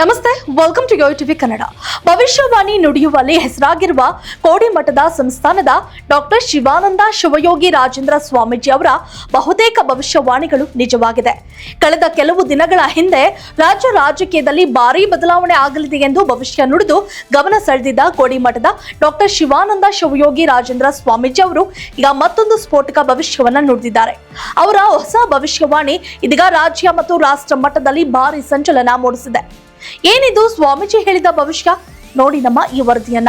ನಮಸ್ತೆ welcome to yo TV Kannada ಭವಿಷ್ಯವಾಣಿ ನುಡಿಯುವಲ್ಲಿ ಹೆಸರಾಗಿರುವ ಕೋಡಿಮಠದ ಸಂಸ್ಥಾನದ ಡಾಕ್ಟರ್ ಶಿವಾನಂದ ಶಿವಯೋಗಿ ರಾಜೇಂದ್ರ ಸ್ವಾಮೀಜಿ ಅವರ ಬಹುತೇಕ ಭವಿಷ್ಯವಾಣಿಗಳು ನಿಜವಾಗಿದೆ. ಕಳೆದ ಕೆಲವು ದಿನಗಳ ಹಿಂದೆ ರಾಜ್ಯ ರಾಜಕೀಯದಲ್ಲಿ ಭಾರೀ ಬದಲಾವಣೆ ಆಗಲಿದೆ ಎಂದು ಭವಿಷ್ಯ ನುಡಿದು ಗಮನ ಸೆಳೆದಿದ್ದ ಕೋಡಿಮಠದ ಡಾಕ್ಟರ್ ಶಿವಾನಂದ ಶಿವಯೋಗಿ ರಾಜೇಂದ್ರ ಸ್ವಾಮೀಜಿ ಅವರು ಈಗ ಮತ್ತೊಂದು ಸ್ಫೋಟಕ ಭವಿಷ್ಯವನ್ನು ನುಡಿದಿದ್ದಾರೆ. ಅವರ ಹೊಸ ಭವಿಷ್ಯವಾಣಿ ಇದೀಗ ರಾಜ್ಯ ಮತ್ತು ರಾಷ್ಟ್ರ ಮಟ್ಟದಲ್ಲಿ ಭಾರೀ ಸಂಚಲನ ಮೂಡಿಸಿದೆ. ಏನಿದು ಸ್ವಾಮೀಜಿ ಹೇಳಿದ ಭವಿಷ್ಯ? ನೋಡಿ ನಮ್ಮ ಈ ವರದಿಯನ್ನ.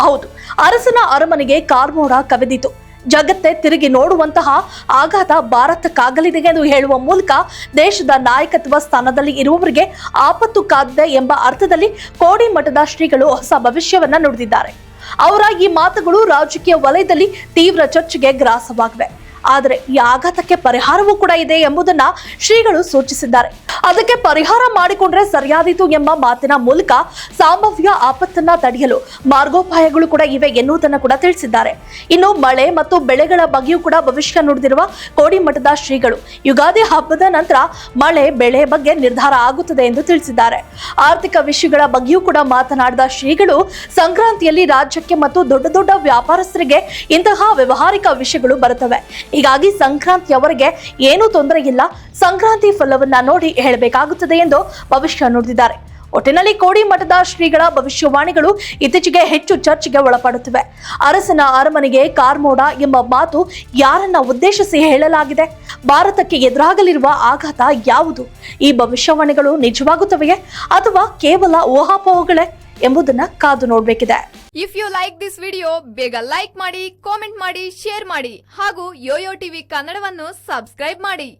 ಹೌದು, ಅರಸನ ಅರಮನೆಗೆ ಕಾರ್ಮೋಡ ಕವಿದಿತು. ಜಗತ್ತೇ ತಿರುಗಿ ನೋಡುವಂತಹ ಆಘಾತ ಭಾರತಕ್ಕಾಗಲಿದೆ ಎಂದು ಹೇಳುವ ಮೂಲಕ ದೇಶದ ನಾಯಕತ್ವ ಸ್ಥಾನದಲ್ಲಿ ಇರುವವರಿಗೆ ಆಪತ್ತು ಕಾದಿದೆ ಎಂಬ ಅರ್ಥದಲ್ಲಿ ಕೋಡಿ ಮಠದ ಶ್ರೀಗಳು ಹೊಸ ಭವಿಷ್ಯವನ್ನ ನುಡಿದಿದ್ದಾರೆ. ಅವರ ಈ ಮಾತುಗಳು ರಾಜಕೀಯ ವಲಯದಲ್ಲಿ ತೀವ್ರ ಚರ್ಚೆಗೆ ಗ್ರಾಸವಾಗಿವೆ. ಆದರೆ ಈ ಆಘಾತಕ್ಕೆ ಪರಿಹಾರವೂ ಕೂಡ ಇದೆ ಎಂಬುದನ್ನ ಶ್ರೀಗಳು ಸೂಚಿಸಿದ್ದಾರೆ. ಅದಕ್ಕೆ ಪರಿಹಾರ ಮಾಡಿಕೊಂಡ್ರೆ ಸರಿಯಾದೀತು ಎಂಬ ಮಾತಿನ ಮೂಲಕ ಸಂಭವ್ಯ ಆಪತ್ತನ್ನ ತಡೆಯಲು ಮಾರ್ಗೋಪಾಯಗಳು ಕೂಡ ಇವೆ ಎನ್ನುವುದನ್ನು ಕೂಡ ತಿಳಿಸಿದ್ದಾರೆ. ಇನ್ನು ಮಳೆ ಮತ್ತು ಬೆಳೆಗಳ ಬಗ್ಗೆಯೂ ಕೂಡ ಭವಿಷ್ಯ ನುಡಿದಿರುವ ಕೋಡಿಮಠದ ಶ್ರೀಗಳು. ಯುಗಾದಿ ಹಬ್ಬದ ನಂತರ ಮಳೆ, ಬೆಳೆ ಬಗ್ಗೆ ನಿರ್ಧಾರ ಆಗುತ್ತದೆ ಎಂದು ತಿಳಿಸಿದ್ದಾರೆ. ಆರ್ಥಿಕ ವಿಷಯಗಳ ಬಗ್ಗೆಯೂ ಕೂಡ ಮಾತನಾಡಿದ ಶ್ರೀಗಳು, ಸಂಕ್ರಾಂತಿಯಲ್ಲಿ ರಾಜ್ಯಕ್ಕೆ ಮತ್ತು ದೊಡ್ಡ ದೊಡ್ಡ ವ್ಯಾಪಾರಸ್ಥರಿಗೆ ಇಂತಹ ವ್ಯವಹಾರಿಕ ವಿಷಯಗಳು ಬರುತ್ತವೆ. ಹೀಗಾಗಿ ಸಂಕ್ರಾಂತಿಯವರೆಗೆ ಏನೂ ತೊಂದರೆ ಇಲ್ಲ. ಸಂಕ್ರಾಂತಿ ಫಲವನ್ನ ನೋಡಿ ಹೇಳಬೇಕಾಗುತ್ತದೆ ಎಂದು ಭವಿಷ್ಯ ನುಡಿದಿದ್ದಾರೆ. ಒಟ್ಟಿನಲ್ಲಿ ಕೋಡಿ ಮಠದ ಶ್ರೀಗಳ ಭವಿಷ್ಯವಾಣಿಗಳು ಇತ್ತೀಚೆಗೆ ಹೆಚ್ಚು ಚರ್ಚೆಗೆ ಒಳಪಡುತ್ತಿವೆ. ಅರಸನ ಅರಮನೆಗೆ ಕಾರ್ಮೋಡ ಎಂಬ ಮಾತು ಯಾರನ್ನ ಉದ್ದೇಶಿಸಿ ಹೇಳಲಾಗಿದೆ? ಭಾರತಕ್ಕೆ ಎದುರಾಗಲಿರುವ ಆಘಾತ ಯಾವುದು? ಈ ಭವಿಷ್ಯವಾಣಿಗಳು ನಿಜವಾಗುತ್ತವೆಯೇ ಅಥವಾ ಕೇವಲ ಊಹಾಪೋಹಗಳೇ? ಎಂಬುದನ್ನ ಕಾದು ನೋಡಬೇಕಿದೆ. If you like this video ಬೇಗ ಲೈಕ್ ಮಾಡಿ ಕಾಮೆಂಟ್ ಮಾಡಿ ಶೇರ್ ಮಾಡಿ ಹಾಗೂ ಯೋಯೋ ಟಿವಿ ಕನ್ನಡವನ್ನು ಸಬ್ಸ್ಕ್ರೈಬ್ ಮಾಡಿ.